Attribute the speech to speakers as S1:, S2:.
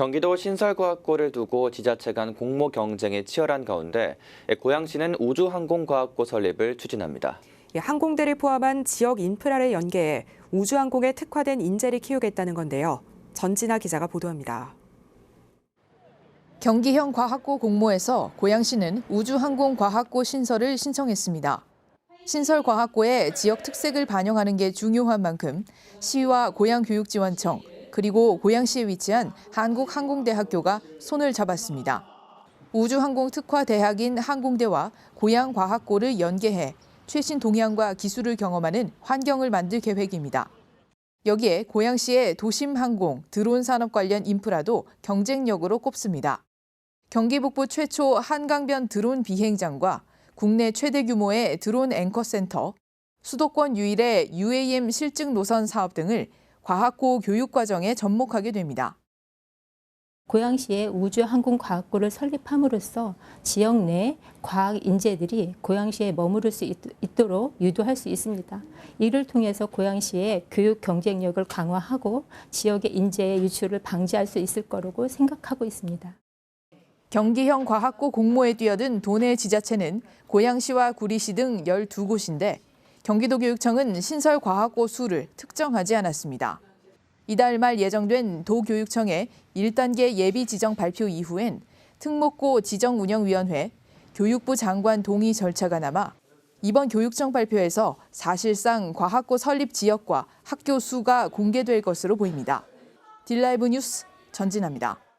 S1: 경기도 신설과학고를 두고 지자체 간 공모 경쟁이 치열한 가운데 고양시는 우주항공과학고 설립을 추진합니다.
S2: 이 항공대를 포함한 지역 인프라를 연계해 우주항공에 특화된 인재를 키우겠다는 건데요. 전진아 기자가 보도합니다.
S3: 경기형 과학고 공모에서 고양시는 우주항공과학고 신설을 신청했습니다. 신설과학고의 지역 특색을 반영하는 게 중요한 만큼 시와 고양교육지원청 그리고 고양시에 위치한 한국항공대학교가 손을 잡았습니다. 우주항공 특화 대학인 항공대와 고양과학고를 연계해 최신 동향과 기술을 경험하는 환경을 만들 계획입니다. 여기에 고양시의 도심항공, 드론 산업 관련 인프라도 경쟁력으로 꼽습니다. 경기 북부 최초 한강변 드론 비행장과 국내 최대 규모의 드론 앵커 센터, 수도권 유일의 UAM 실증 노선 사업 등을 과학고 교육 과정에 접목하게 됩니다.
S4: 고양시에 우주항공과학고를 설립함으로써 지역 내 과학 인재들이 고양시에 머무를 수 있, 있도록 유도할 수 있습니다. 이를 통해서 고양시의 교육 경쟁력을 강화하고 지역의 인재의 유출을 방지할 수 있을 거라고 생각하고 있습니다.
S3: 경기형 과학고 공모에 뛰어든 도내 지자체는 고양시와 구리시 등 12곳인데 경기도교육청은 신설 과학고 수를 특정하지 않았습니다. 이달 말 예정된 도교육청의 1단계 예비 지정 발표 이후엔 특목고 지정운영위원회, 교육부 장관 동의 절차가 남아 이번 교육청 발표에서 사실상 과학고 설립 지역과 학교 수가 공개될 것으로 보입니다. 딜라이브 뉴스 전진합니다.